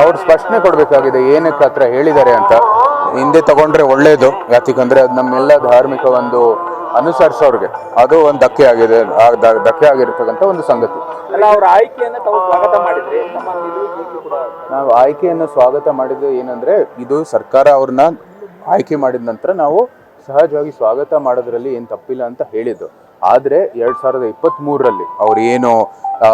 ಅವ್ರು ಸ್ಪಷ್ಟನೆ ಕೊಡಬೇಕಾಗಿದೆ ಏನಕ್ಕೆ ಹತ್ರ ಹೇಳಿದ್ದಾರೆ ಅಂತ. ಹಿಂದೆ ತಗೊಂಡ್ರೆ ಒಳ್ಳೇದು ಯಾಕಂದ್ರೆ ಅದು ನಮ್ಮೆಲ್ಲ ಧಾರ್ಮಿಕ ಒಂದು ಅನುಸರಿಸೋರ್ಗೆ ಅದು ಒಂದು ಧಕ್ಕೆ ಆಗಿದೆ ಆ ದ- ಧಕ್ಕೆ ಆಗಿರ್ತಕ್ಕಂಥ ಒಂದು ಸಂಗತಿ. ಅಲ್ಲ ಅವರ ಆಯ್ಕೆಯನ್ನ ತಾವು ಸ್ವಾಗತ ಮಾಡಿದ್ರಿ ನಮ್ಮ ನಿಲುವಿಗೆ ಕೂಡ ನಾವು ಆಯ್ಕೆಯನ್ನು ಸ್ವಾಗತ ಮಾಡಿದ್ದು ಏನಂದ್ರೆ ಇದು ಸರ್ಕಾರ ಅವ್ರನ್ನ ಆಯ್ಕೆ ಮಾಡಿದ ನಂತರ ನಾವು ಸಹಜವಾಗಿ ಸ್ವಾಗತ ಮಾಡೋದ್ರಲ್ಲಿ ಏನು ತಪ್ಪಿಲ್ಲ ಅಂತ ಹೇಳಿದ್ದು. ಆದರೆ ಎರಡು ಸಾವಿರದ ಇಪ್ಪತ್ತ್ಮೂರರಲ್ಲಿ ಅವ್ರು ಏನು ಆ,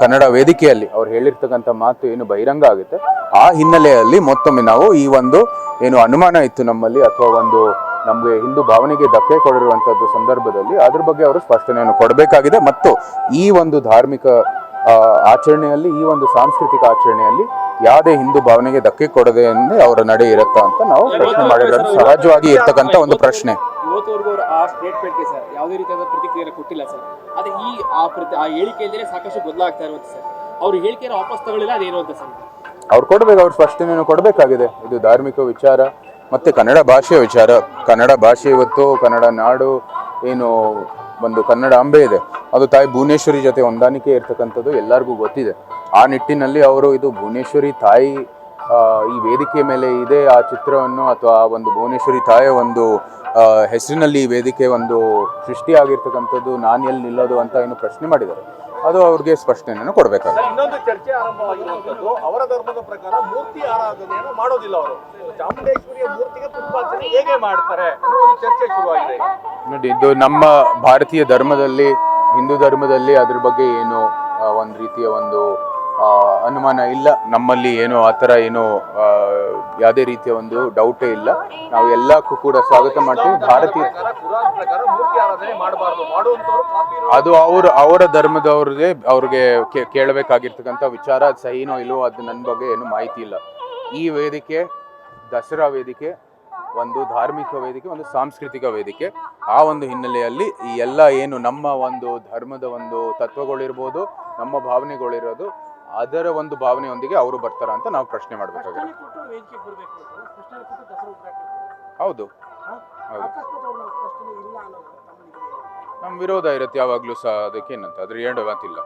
ಕನ್ನಡ ವೇದಿಕೆಯಲ್ಲಿ ಅವ್ರು ಹೇಳಿರ್ತಕ್ಕಂಥ ಮಾತು ಏನು ಬಹಿರಂಗ ಆಗುತ್ತೆ. ಆ ಹಿನ್ನೆಲೆಯಲ್ಲಿ ಮತ್ತೊಮ್ಮೆ ನಾವು ಈ ಒಂದು ಏನು ಅನುಮಾನ ಇತ್ತು ನಮ್ಮಲ್ಲಿ ಅಥವಾ ಒಂದು ನಮಗೆ ಹಿಂದೂ ಭಾವನೆಗೆ ಧಕ್ಕೆ ಕೊಡಿರುವಂಥದ್ದು ಸಂದರ್ಭದಲ್ಲಿ ಅದ್ರ ಬಗ್ಗೆ ಅವರು ಸ್ಪಷ್ಟನೆಯನ್ನು ಕೊಡಬೇಕಾಗಿದೆ. ಮತ್ತು ಈ ಒಂದು ಧಾರ್ಮಿಕ ಆಚರಣೆಯಲ್ಲಿ ಈ ಒಂದು ಸಾಂಸ್ಕೃತಿಕ ಆಚರಣೆಯಲ್ಲಿ ಯಾವುದೇ ಹಿಂದೂ ಭಾವನೆಗೆ ಧಕ್ಕೆ ಕೊಡದೆ ಅವರ ನಡೆ ಇರುತ್ತಾ ಅಂತ ನಾವು ಪ್ರಶ್ನೆ ಮಾಡಿರೋದು ಸಹಜವಾಗಿ ಇರ್ತಕ್ಕಂಥ ಒಂದು ಪ್ರಶ್ನೆ. ಸ್ಟೇಟ್ಮೆಂಟ್ಗೆ ಸರ್. ಯಾವುದೇ ರೀತಿಯಾದ ಪ್ರತಿಕ್ರಿಯೆ ಕೊಟ್ಟಿಲ್ಲ ಸರ್. ಅದೇ ಈ ಆ ಪ್ರತಿ, ಆ ಹೇಳಿಕೆಯಿಂದಲೇ ಸಾಕಷ್ಟು ಬದಲಾಗ್ತಾ ಇರುವಂತೆ ಸರ್. ಅವ್ರ ಹೇಳಿಕೆಯನ್ನು ವಾಪಸ್ ತಗೊಳ್ಳಿಲ್ಲ, ಅದೇನು ಅಂತ ಸರ್. ಅವ್ರು ಕೊಡ್ಬೇಕು, ಅವ್ರ ಸ್ಪಷ್ಟನೆಯನ್ನು ಕೊಡಬೇಕಾಗಿದೆ. ಇದು ಧಾರ್ಮಿಕ ವಿಚಾರ, ಮತ್ತು ಕನ್ನಡ ಭಾಷೆಯ ವಿಚಾರ. ಕನ್ನಡ ಭಾಷೆ ಇವತ್ತು, ಕನ್ನಡ ನಾಡು, ಏನು, ಒಂದು ಕನ್ನಡ ಅಂಬೆ ಇದೆ. ಅದು ತಾಯಿ ಭುವನೇಶ್ವರಿ ಜೊತೆ ಹೊಂದಾಣಿಕೆ ಇರ್ತಕ್ಕಂಥದ್ದು ಎಲ್ಲರಿಗೂ ಗೊತ್ತಿದೆ. ಆ ನಿಟ್ಟಿನಲ್ಲಿ ಅವರು ಇದು ಭುವನೇಶ್ವರಿ ತಾಯಿ ಈ ವೇದಿಕೆ ಮೇಲೆ ಇದೆ ಆ ಚಿತ್ರವನ್ನು ಅಥವಾ ಆ ಒಂದು ಭುವನೇಶ್ವರಿ ತಾಯಿಯ ಒಂದು ಹೆಸರಿನಲ್ಲಿ ಈ ವೇದಿಕೆ ಒಂದು ಸೃಷ್ಟಿಯಾಗಿರ್ತಕ್ಕಂಥದ್ದು ನಾನು ಎಲ್ಲಿ ನಿಲ್ಲೋದು ಅಂತ ಏನು ಪ್ರಶ್ನೆ ಮಾಡಿದ್ದಾರೆ. ಅದು ಅವ್ರಿಗೆ ಸ್ಪಷ್ಟನೆಯನ್ನು ಕೊಡಬೇಕಾಗುತ್ತೆ ಇನ್ನೊಂದು ಚರ್ಚೆ ಆರಂಭವಾಗಿರುವಂತದ್ದು ಅವರ ಧರ್ಮದ ಪ್ರಕಾರ ಮೂರ್ತಿ ಆರಾಧನೆಯನ್ನು ಮಾಡೋದಿಲ್ಲ ಅವರು. ಚಾಮುಂಡೇಶ್ವರಿಯ ಮೂರ್ತಿಗೆ ಪುಷ್ಪಾರ್ಚನೆ ಹೇಗೆ ಮಾಡ್ತಾರೆ ಅನ್ನೋ ಒಂದು ಚರ್ಚೆ ಶುರುವಾಗಿದೆ ನೋಡಿ ಇದು ನಮ್ಮ ಭಾರತೀಯ ಧರ್ಮದಲ್ಲಿ ಹಿಂದೂ ಧರ್ಮದಲ್ಲಿ ಅದ್ರ ಬಗ್ಗೆ ಏನು ಒಂದು ರೀತಿಯ ಒಂದು ಅನುಮಾನ ಇಲ್ಲ. ನಮ್ಮಲ್ಲಿ ಏನು ಆ ಥರ ಏನು ಯಾವುದೇ ರೀತಿಯ ಒಂದು ಡೌಟೇ ಇಲ್ಲ. ನಾವು ಎಲ್ಲಕ್ಕೂ ಕೂಡ ಸ್ವಾಗತ ಮಾಡ್ತೀವಿ. ಭಾರತೀಯ ಅದು ಅವರು, ಅವರ ಧರ್ಮದವ್ರಿಗೆ ಅವ್ರಿಗೆ ಕೇಳಬೇಕಾಗಿರ್ತಕ್ಕಂಥ ವಿಚಾರ. ಸಹಿನೋ ಇಲ್ಲವೋ ಅದು ನನ್ನ ಬಗ್ಗೆ ಏನು ಮಾಹಿತಿ ಇಲ್ಲ. ಈ ವೇದಿಕೆ, ದಸರಾ ವೇದಿಕೆ, ಒಂದು ಧಾರ್ಮಿಕ ವೇದಿಕೆ, ಒಂದು ಸಾಂಸ್ಕೃತಿಕ ವೇದಿಕೆ, ಆ ಒಂದು ಹಿನ್ನೆಲೆಯಲ್ಲಿ ಈ ಎಲ್ಲ ಏನು ನಮ್ಮ ಒಂದು ಧರ್ಮದ ಒಂದು ತತ್ವಗಳಿರ್ಬೋದು, ನಮ್ಮ ಭಾವನೆಗಳಿರೋದು ಅದರ ಒಂದು ಭಾವನೆಯೊಂದಿಗೆ ಅವರು ಬರ್ತಾರ ಅಂತ ನಾವು ಪ್ರಶ್ನೆ ಮಾಡಬೇಕಾಗಿದೆ ಹೌದು. ನಮ್ಮ ವಿರೋಧ ಇರುತ್ತೆ ಯಾವಾಗಲೂ ಸಹ ಅದಕ್ಕೇನಂತ ಅದ್ರ ಎರಡು ಮಾತಿಲ್ಲ.